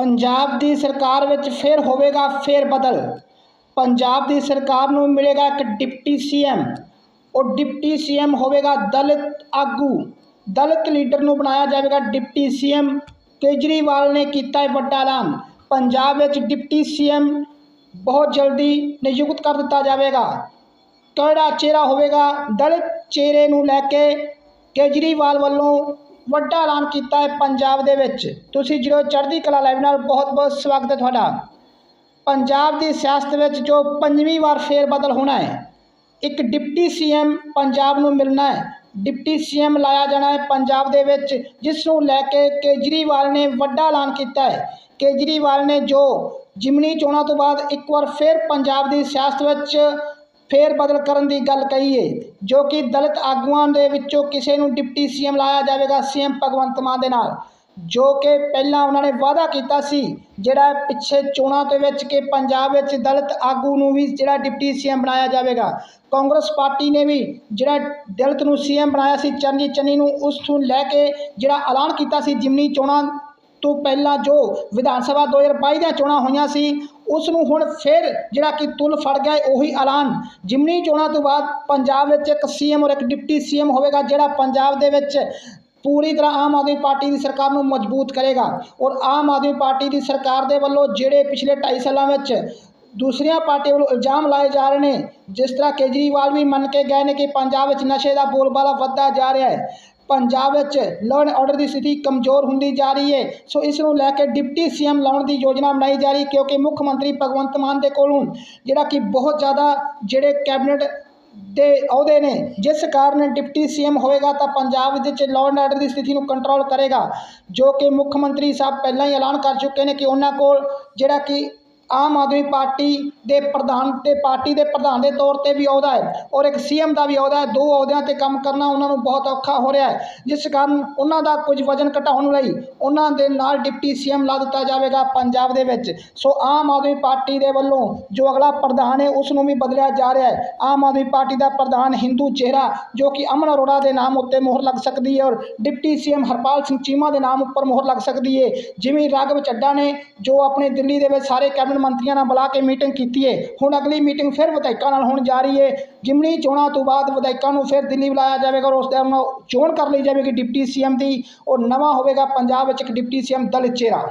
ਪੰਜਾਬ ਦੀ ਸਰਕਾਰ ਵਿੱਚ ਫਿਰ ਹੋਵੇਗਾ ਫੇਰ ਬਦਲ। ਪੰਜਾਬ ਦੀ ਸਰਕਾਰ ਨੂੰ ਮਿਲੇਗਾ ਇੱਕ ਡਿਪਟੀ ਸੀਐਮ। ਉਹ ਡਿਪਟੀ ਸੀਐਮ ਹੋਵੇਗਾ ਦਲਿਤ ਆਗੂ। ਦਲਿਤ ਲੀਡਰ ਨੂੰ ਬਣਾਇਆ ਜਾਵੇਗਾ ਡਿਪਟੀ ਸੀਐਮ। ਕੇਜਰੀਵਾਲ ਨੇ ਕੀਤਾ ਹੈ ਵੱਡਾ ਐਲਾਨ। ਪੰਜਾਬ ਵਿੱਚ ਡਿਪਟੀ ਸੀਐਮ ਬਹੁਤ ਜਲਦੀ ਨਿਯੁਕਤ ਕਰ ਦਿੱਤਾ ਜਾਵੇਗਾ। ਕਿਹੜਾ ਚਿਹਰਾ ਹੋਵੇਗਾ? ਦਲਿਤ ਚਿਹਰੇ ਨੂੰ ਲੈ ਕੇ ਕੇਜਰੀਵਾਲ ਵੱਲੋਂ ਵੱਡਾ ਐਲਾਨ ਕੀਤਾ ਹੈ ਪੰਜਾਬ ਦੇ ਵਿੱਚ। ਤੁਸੀਂ ਜਦੋਂ ਚੜ੍ਹਦੀ ਕਲਾ ਲਾਈਵ ਨਾਲ ਬਹੁਤ ਬਹੁਤ ਸਵਾਗਤ ਹੈ ਤੁਹਾਡਾ। ਪੰਜਾਬ ਦੀ ਸਿਆਸਤ ਵਿੱਚ ਜੋ ਪੰਜਵੀਂ ਵਾਰ ਫੇਰ ਬਦਲ ਹੋਣਾ ਹੈ, ਇੱਕ ਡਿਪਟੀ ਸੀਐਮ ਪੰਜਾਬ ਨੂੰ ਮਿਲਣਾ ਹੈ। ਡਿਪਟੀ ਸੀਐਮ ਲਾਇਆ ਜਾਣਾ ਹੈ ਪੰਜਾਬ ਦੇ ਵਿੱਚ ਜਿਸ ਨੂੰ ਲੈ ਕੇ ਕੇਜਰੀਵਾਲ ਨੇ ਵੱਡਾ ਐਲਾਨ ਕੀਤਾ ਹੈ। ਕੇਜਰੀਵਾਲ ਨੇ ਜੋ ਜਿਮਨੀ ਚੋਣਾਂ ਤੋਂ ਬਾਅਦ ਇੱਕ ਵਾਰ ਫਿਰ ਪੰਜਾਬ ਦੀ ਸਿਆਸਤ ਵਿੱਚ ਫੇਰ ਬਦਲ ਕਰਨ ਦੀ ਗੱਲ ਕਹੀ ਹੈ ਜੋ ਕਿ ਦਲਿਤ ਆਗੂਆਂ ਦੇ ਵਿੱਚੋਂ ਕਿਸੇ ਨੂੰ ਡਿਪਟੀ ਸੀਐਮ ਲਾਇਆ ਜਾਵੇਗਾ ਸੀਐਮ ਭਗਵੰਤ ਮਾਨ ਦੇ ਨਾਲ, ਜੋ ਕਿ ਪਹਿਲਾਂ ਉਹਨਾਂ ਨੇ ਵਾਅਦਾ ਕੀਤਾ ਸੀ, ਜਿਹੜਾ ਪਿੱਛੇ ਚੋਣਾਂ ਦੇ ਵਿੱਚ ਕਿ ਪੰਜਾਬ ਵਿੱਚ ਦਲਿਤ ਆਗੂ ਨੂੰ ਵੀ ਜਿਹੜਾ ਡਿਪਟੀ ਸੀਐਮ ਬਣਾਇਆ ਜਾਵੇਗਾ। ਕਾਂਗਰਸ ਪਾਰਟੀ ਨੇ ਵੀ ਜਿਹੜਾ ਦਲਿਤ ਨੂੰ ਸੀਐਮ ਬਣਾਇਆ ਸੀ ਚਰਨਜੀਤ ਚੰਨੀ ਨੂੰ ਉਸ ਨੂੰ ਲੈ ਕੇ ਜਿਹੜਾ ਐਲਾਨ ਕੀਤਾ ਸੀ, ਜਿਮਨੀ ਚੋਣਾਂ ਤੋਂ ਪਹਿਲਾਂ ਜੋ ਵਿਧਾਨ ਸਭਾ 2022 ਦੀਆਂ ਚੋਣਾਂ ਹੋਈਆਂ ਸੀ ਉਸ ਨੂੰ ਹੁਣ ਫਿਰ ਜਿਹੜਾ ਕਿ ਤੁਲ ਫੜ ਗਿਆ ਹੈ, ਉਹੀ ਐਲਾਨ। ਜਿਮਨੀ ਚੋਣਾਂ ਤੋਂ ਬਾਅਦ ਪੰਜਾਬ ਵਿੱਚ ਇੱਕ ਸੀਐਮ ਔਰ ਇੱਕ ਡਿਪਟੀ ਸੀਐਮ ਹੋਵੇਗਾ ਜਿਹੜਾ ਪੰਜਾਬ ਦੇ ਵਿੱਚ ਪੂਰੀ ਤਰ੍ਹਾਂ ਆਮ ਆਦਮੀ ਪਾਰਟੀ ਦੀ ਸਰਕਾਰ ਨੂੰ ਮਜ਼ਬੂਤ ਕਰੇਗਾ। ਔਰ ਆਮ ਆਦਮੀ ਪਾਰਟੀ ਦੀ ਸਰਕਾਰ ਦੇ ਵੱਲੋਂ ਜਿਹੜੇ ਪਿਛਲੇ 2.5 ਸਾਲਾਂ ਵਿੱਚ ਦੂਸਰੀਆਂ ਪਾਰਟੀਆਂ ਵੱਲੋਂ ਇਲਜ਼ਾਮ ਲਾਏ ਜਾ ਰਹੇ ਨੇ ਜਿਸ ਤਰ੍ਹਾਂ ਕੇਜਰੀਵਾਲ ਵੀ ਮੰਨ ਕੇ ਗਏ ਨੇ ਕਿ ਪੰਜਾਬ ਵਿੱਚ ਨਸ਼ੇ ਦਾ ਬੋਲਬਾਲਾ ਵੱਧਦਾ ਜਾ ਰਿਹਾ ਹੈ। ਪੰਜਾਬ ਵਿੱਚ ਲਾਅ ਐਂਡ ਆਰਡਰ ਦੀ ਸਥਿਤੀ ਕਮਜ਼ੋਰ ਹੁੰਦੀ ਜਾ ਰਹੀ ਹੈ। ਸੋ ਇਸ ਨੂੰ ਲੈ ਕੇ ਡਿਪਟੀ ਸੀਐਮ ਲਾਉਣ ਦੀ ਯੋਜਨਾ ਬਣਾਈ ਜਾ ਰਹੀ ਕਿਉਂਕਿ ਮੁੱਖ ਮੰਤਰੀ ਭਗਵੰਤ ਮਾਨ ਦੇ ਕੋਲੋਂ ਜਿਹੜਾ ਕਿ ਬਹੁਤ ਜ਼ਿਆਦਾ ਜਿਹੜੇ ਕੈਬਨਿਟ ਦੇ ਅਹੁਦੇ ਨੇ, ਜਿਸ ਕਾਰਨ ਡਿਪਟੀ ਸੀਐਮ ਹੋਵੇਗਾ ਤਾਂ ਪੰਜਾਬ ਵਿੱਚ ਲਾਅ ਐਂਡ ਆਰਡਰ ਦੀ ਸਥਿਤੀ ਨੂੰ ਕੰਟਰੋਲ ਕਰੇਗਾ, ਜੋ ਕਿ ਮੁੱਖ ਮੰਤਰੀ ਸਾਹਿਬ ਪਹਿਲਾਂ ਹੀ ਐਲਾਨ ਕਰ ਚੁੱਕੇ ਨੇ ਕਿ ਉਹਨਾਂ ਕੋਲ ਜਿਹੜਾ ਕਿ ਆਮ ਆਦਮੀ ਪਾਰਟੀ ਦੇ ਪ੍ਰਧਾਨ ਤੇ ਪਾਰਟੀ ਦੇ ਪ੍ਰਧਾਨ ਦੇ ਤੌਰ ਤੇ ਵੀ ਅਹੁਦਾ ਹੈ ਔਰ ਇੱਕ ਸੀਐਮ ਦਾ ਵੀ ਅਹੁਦਾ ਹੈ। ਦੋ ਅਹੁਦਿਆਂ ਤੇ ਕੰਮ ਕਰਨਾ ਉਹਨਾਂ ਨੂੰ ਬਹੁਤ ਔਖਾ ਹੋ ਰਿਹਾ ਹੈ। ਜਿਸ ਕਾਰਨ ਉਹਨਾਂ ਦਾ ਕੁਝ ਵਜਨ ਘਟਾਉਣ ਲਈ ਉਹਨਾਂ ਦੇ ਨਾਲ ਡਿਪਟੀ ਸੀਐਮ ਲਾ ਦਿੱਤਾ ਜਾਵੇਗਾ ਪੰਜਾਬ ਦੇ ਵਿੱਚ। ਸੋ ਆਮ ਆਦਮੀ ਪਾਰਟੀ ਦੇ ਵੱਲੋਂ ਜੋ ਅਗਲਾ ਪ੍ਰਧਾਨ ਹੈ, ਉਸ ਨੂੰ ਵੀ ਬਦਲਿਆ ਜਾ ਰਿਹਾ ਹੈ। ਆਮ ਆਦਮੀ ਪਾਰਟੀ ਦਾ ਪ੍ਰਧਾਨ ਹਿੰਦੂ ਚਿਹਰਾ, ਜੋ ਕਿ ਅਮਨ ਅਰੋੜਾ ਦੇ ਨਾਮ ਉੱਤੇ ਮੋਹਰ ਲੱਗ ਸਕਦੀ ਹੈ ਔਰ ਡਿਪਟੀ ਸੀਐਮ ਹਰਪਾਲ ਸਿੰਘ ਚੀਮਾ ਦੇ ਨਾਮ ਉੱਪਰ ਮੋਹਰ ਲੱਗ ਸਕਦੀ ਹੈ। ਜਿਵੇਂ ਰਾਘਵ ਚੱਡਾ ਨੇ, ਜੋ ਆਪਣੇ ਦਿੱਲੀ ਦੇ ਵਿੱਚ ਸਾਰੇ ਕੈਬਨਿਟ ਮੰਤਰੀਆਂ ਨਾਲ ਬੁਲਾ ਕੇ ਮੀਟਿੰਗ ਕੀਤੀ ਹੈ ਹੁਣ ਅਗਲੀ ਮੀਟਿੰਗ ਫਿਰ ਵਿਧਾਇਕਾਂ ਨਾਲ ਹੋਣ ਜਾ ਰਹੀ ਹੈ ਜਿਮਨੀ ਚੋਣਾਂ ਤੋਂ ਬਾਅਦ ਵਿਧਾਇਕਾਂ ਨੂੰ ਫਿਰ ਦਿੱਲੀ ਬੁਲਾਇਆ ਜਾਵੇਗਾ ਔਰ ਉਸ ਦੇ ਚੋਣ ਕਰ ਲਈ ਜਾਵੇਗੀ ਡਿਪਟੀ ਸੀਐਮ ਦੀ। ਔਰ ਨਵਾਂ ਹੋਵੇਗਾ ਪੰਜਾਬ ਵਿੱਚ ਇੱਕ ਡਿਪਟੀ ਸੀਐਮ ਦਲਿਤ ਚਿਹਰਾ।